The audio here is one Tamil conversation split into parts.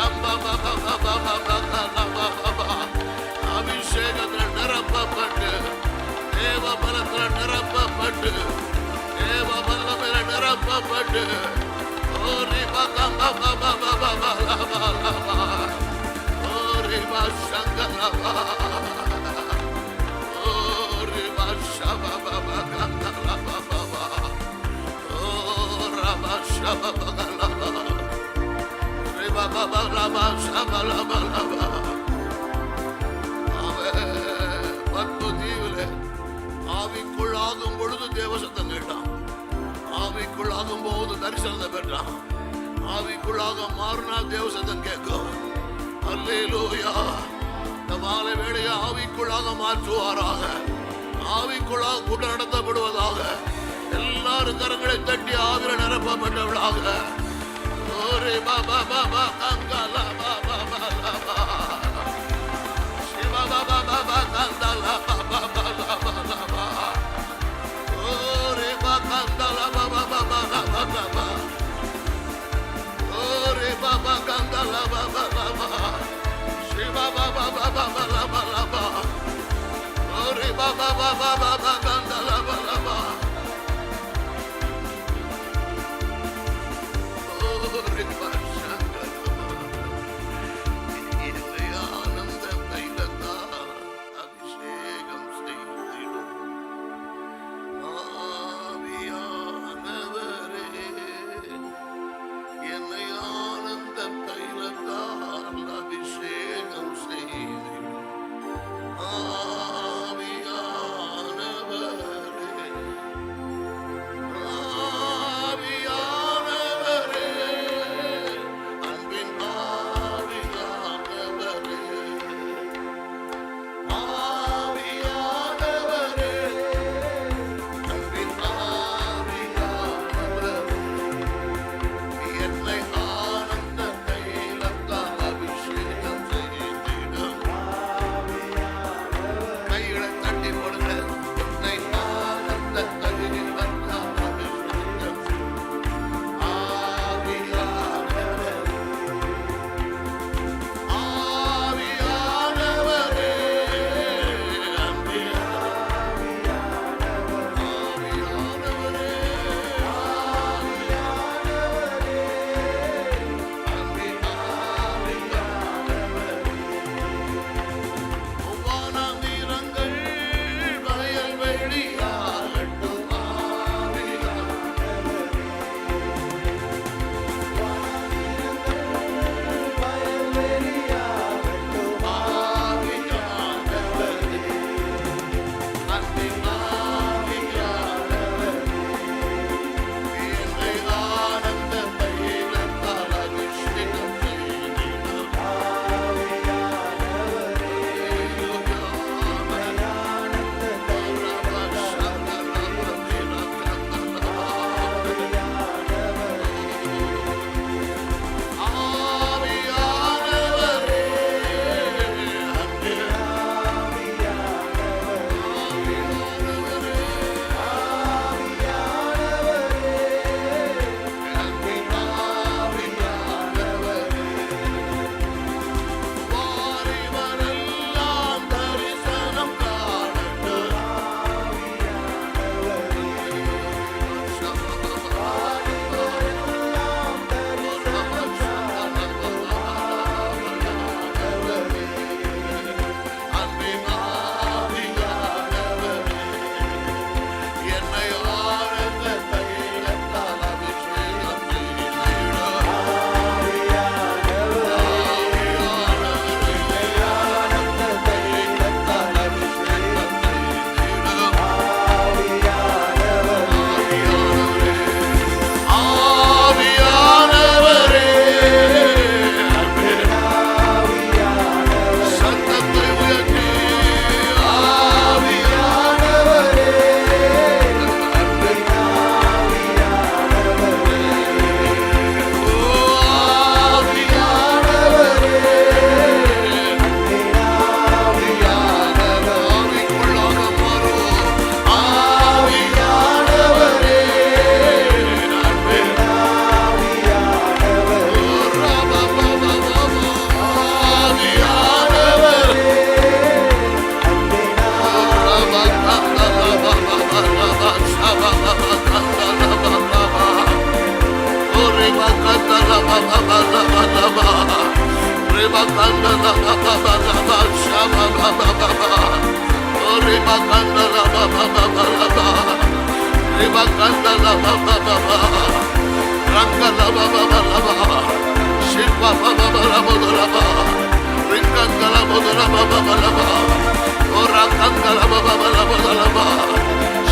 Shamba, அபிஷேகத்தில் நிரப்பப்பட்டு தேவ பலத்தில் நிரப்பப்பட்டு தேவ வல்லமையில நிரப்பப்பட்டு ஓரி பகம் பப பப பப லப லப. ஓரி பசங்கலபா. ஓரி பசப பப கந்தலப பப. ஓ ரப சப பக லப. ரிப பப ஆவிக்குள்ளாகும் பொழுது தேவசத்தம் கேட்டான். ஆவிக்குள்ளாகும் போது தரிசனத்தை பெற்றான். ஆவிக்குள்ளாக மாறினா தேவசத்தம் கேட்கும். அல்லேலூயா. இந்த மாலை வேளையை ஆவிக்குள்ளாக மாற்றுவாராக. ஆவிக்குள்ளாக கூட நடத்தப்படுவதாக. எல்லாரும் கரங்களை தட்டி ஆவிர நிரப்பப்பட்டவளாக. ஓரே பாபா பாபா கங்கலா பாபா பாபா பாபா பாபா Baba ba kandala baba baba baba baba. Ore baba kandala baba baba. Shiva baba baba baba baba. Ore baba baba baba kandala.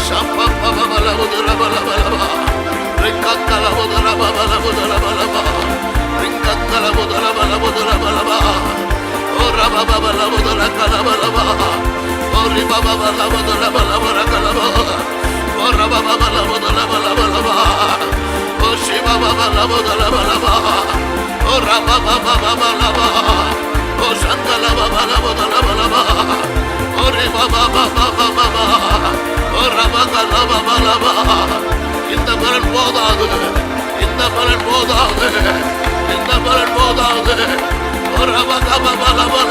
Shamba, இந்த பலன் போதாது இந்த பலன் போதாது இந்த பலன் போதாது. ஒரு ரப கப பல பல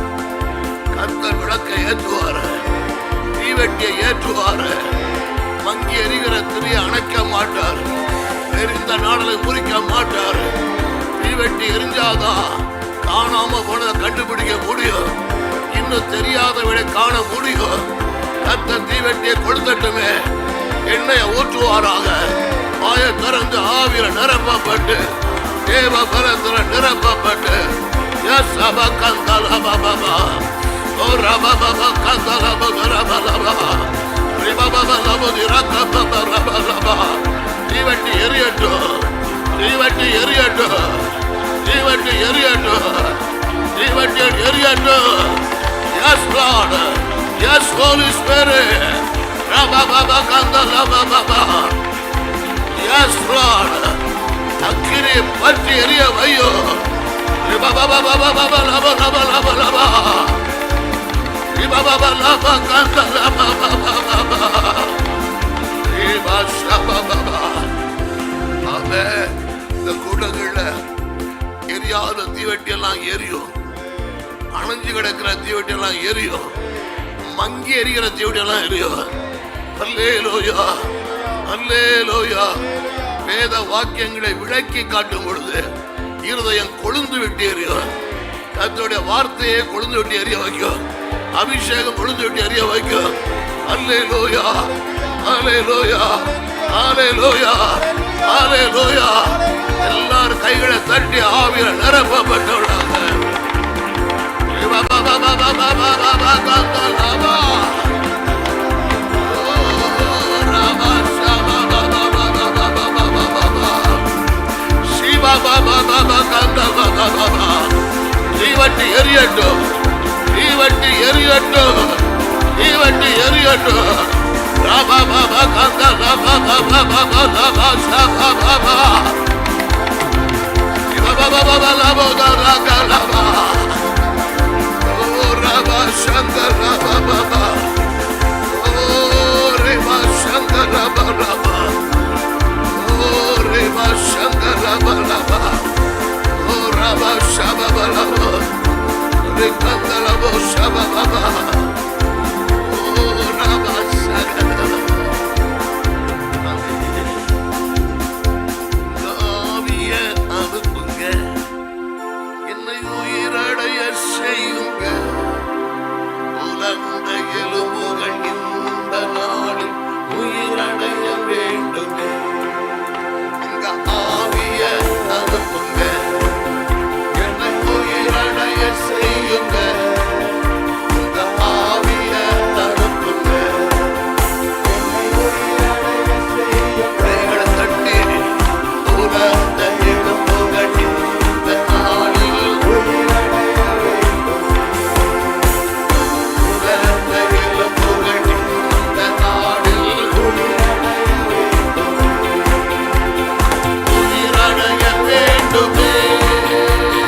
கர்த்தர் விளக்கை ஏற்றுவார் தீவெட்டியை ஏற்றுவாரு மங்கி எரிகிற திரியை அணைக்க மாட்டார். எரிந்த நாடலை முறிக்க மாட்டார். தீவெட்டி எரிஞ்சாதான் காணாம போனதை கண்டுபிடிக்க முடியும். இன்னும் தெரியாதவளை காண முடியும். கர்த்தர் தீவெட்டியை கொடுத்துட்டுமே எண்ணெயை ஊற்றுவாராக. வாய திறந்து ஆவியில நிரப்பப்பட்டு தேவ பலத்துல நிரப்பப்பட்டு. எஸ் அப கந்தல ஓ தீவட்டி எரியட்டும் தீவட்டி எரியட்டும் தீவட்டி எரியட்டும் தீவட்டி எரியட்டும் yes Lord yes Holy Spirit ரபா பாபா கந்த ரபா பாபா எஸ் லார்ட் அக்கினி பற்றி எரிய வையோ ரபா பாபா பாபா பாபா லபா லபா லபா லபா இந்த கூட்டங்கள்ல எரியாத தீவெட்டி எல்லாம் எரியும் அணைஞ்சு கிடக்கிற தீவெட்டி எல்லாம் எரியும் மங்கி எரிகிற தீவெட்டி எல்லாம் எரியும் அல்லேலூயா அல்லேலூயா வேத வாக்கியங்களை விளக்கி காட்டும் பொழுது இருதயம் கொழுந்து விட்டு எரியும் கர்த்தருடைய வார்த்தையை கொழுந்து விட்டு எரிய வைக்கும் அபிஷேகம் பொழுது விட்டு அறிய வைக்கும் அல்லே லோயா ஆலே லோயா ஆலே லோயா ஆலே லோயா எல்லாரும் கைகளை தட்டி ஆவியில நிரப்பப்பட்டவர்களாக தீவட்டி எரியட்டும் தீவட்டி எரியட்டும் தீவட்டி எரியட்டும் ராபா பாபா கந்த ராபா பாபா பாபா ராபா ஷாபா பாபா பாபா பாபா லாபோ ராகா லாபா ஓ ராபா சங்கர் ராபா பாபா ஓ ரேபா சங்கர் ராபா ராபா ஓ ரேபா சங்கர் ராபா ராபா ஓ ராபா ஷாபா பாபா ரேகந்த லாபோ recanta la voz, Música